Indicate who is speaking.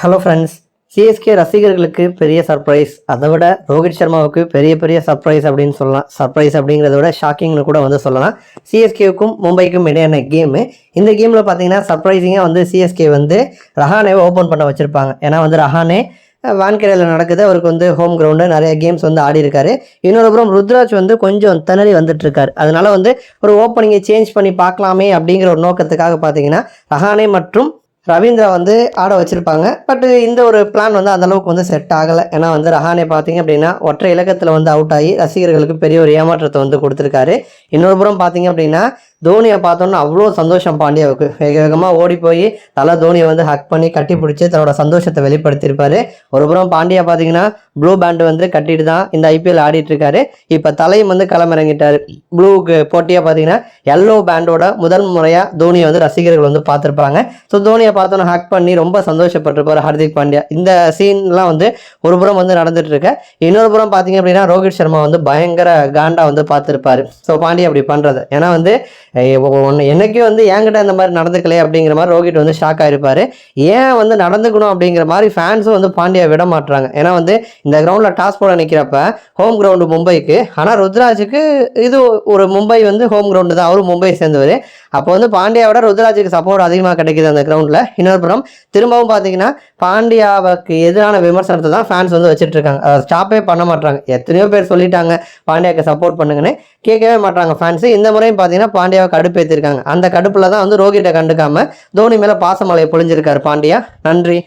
Speaker 1: Hello friends CSK ரசிகர்களுக்கு பெரிய surprise அதை விட ரோஹித் சர்மாவுக்கு பெரிய பெரிய சர்ப்ரைஸ் அப்படின்னு சொல்லலாம். சர்ப்ரைஸ் அப்படிங்கிறத விட ஷாக்கிங்னு கூட வந்து சொல்லலாம். சிஎஸ்கேவுக்கும் மும்பைக்கும் இடையான கேமு இந்த கேமில் பார்த்தீங்கன்னா சர்ப்ரைசிங்காக வந்து சிஎஸ்கே வந்து ரஹானேவை ஓப்பன் பண்ண வச்சுருப்பாங்க. ஏன்னா வந்து ரஹானே வான்கேரியில் நடக்குது. அவருக்கு வந்து ஹோம் கிரவுண்டு நிறைய கேம்ஸ் வந்து ஆடி இருக்காரு. இன்னொரு புறம் ருத்ராஜ் வந்து கொஞ்சம் திணறி வந்துட்டு இருக்காரு. அதனால வந்து ஒரு ஓப்பனிங்கை சேஞ்ச் பண்ணி பார்க்கலாமே அப்படிங்கிற ஒரு நோக்கத்துக்காக பார்த்தீங்கன்னா ரஹானே மற்றும் ரவீந்திரா வந்து ஆட வச்சுருப்பாங்க. பட் இந்த ஒரு பிளான் வந்து அந்தளவுக்கு வந்து செட் ஆகலை. ஏன்னா வந்து ரஹானே பார்த்தீங்க அப்படின்னா ஒற்றை இலக்கத்தில் வந்து அவுட் ஆகி ரசிகர்களுக்கு பெரிய ஒரு ஏமாற்றத்தை வந்து கொடுத்துருக்காரு. இன்னொரு புறம் பார்த்தீங்க அப்படின்னா தோனியை பார்த்தோன்னா அவ்வளோ சந்தோஷம் பாண்டியாவுக்கு. வேக வேகமாக ஓடி போய் தலை தோனியை வந்து ஹக் பண்ணி கட்டி பிடிச்சி தன்னோட சந்தோஷத்தை வெளிப்படுத்தியிருப்பாரு. ஒரு புறம் பாண்டியா பார்த்தீங்கன்னா ப்ளூ பேண்டு வந்து கட்டிட்டு தான் இந்த ஐபிஎல் ஆடிட்டு இருக்காரு. இப்போ தலையும் வந்து களமிறங்கிட்டார். ப்ளூக்கு போட்டியாக பார்த்தீங்கன்னா எல்லோ பேண்டோட முதல் முறையாக தோனியை வந்து ரசிகர்கள் வந்து பார்த்துருப்பாங்க. ஸோ தோனியை பார்த்தோன்னா ஹக் பண்ணி ரொம்ப சந்தோஷப்பட்டிருப்பார் ஹர்திக் பாண்டியா. இந்த சீன்லாம் வந்து ஒரு புறம் வந்து நடந்துட்டு இருக்க. இன்னொரு புறம் பார்த்தீங்க அப்படின்னா ரோஹித் சர்மா வந்து பயங்கர காண்டா வந்து பார்த்துருப்பாரு. ஸோ பாண்டியா அப்படி பண்ணுறது ஏன்னா வந்து ஒன்று என்னைக்கும் வந்து என்கிட்ட இந்த மாதிரி நடந்துக்கலையே அப்படிங்கிற மாதிரி ரோஹித் வந்து ஷாக் ஆகிருப்பார் ஏன் வந்து நடந்துக்கணும் அப்படிங்கிற மாதிரி ஃபேன்ஸும் வந்து பாண்டியா விட மாட்டுறாங்க ஏன்னா வந்து இந்த கிரவுண்டில் டாஸ் போட நிற்கிறப்ப ஹோம் கிரவுண்டு மும்பைக்கு ஆனால் ருத்ராஜுக்கு இது ஒரு மும்பை வந்து ஹோம் கிரவுண்டு தான். அவரும் மும்பை சேர்ந்தவர். அப்போ வந்து பாண்டியாவோட ருத்ராஜுக்கு சப்போர்ட் அதிகமாக கிடைக்குது அந்த கிரவுண்டில் இன்னொரு புறம் திரும்பவும் பார்த்தீங்கன்னா பாண்டியாவுக்கு எதிரான விமர்சனத்தை தான் ஃபேன்ஸ் வந்து வச்சுட்டு இருக்காங்க ஸ்டாப்பே பண்ண மாட்டாங்க எத்தனையோ பேர் சொல்லிட்டாங்க பாண்டியாவுக்கு சப்போர்ட் பண்ணுங்கன்னு. கேட்கவே மாட்டாங்க ஃபேன்ஸு இந்த முறையும் பார்த்தீங்கன்னா பாண்டியாவை கடுப்பேற்றிருக்காங்க அந்த கடுப்பில் தான் வந்து ரோஹிட்டை கண்டுக்காம தோனி மேலே பாசமலையை பொழிஞ்சிருக்காரு பாண்டியா. நன்றி.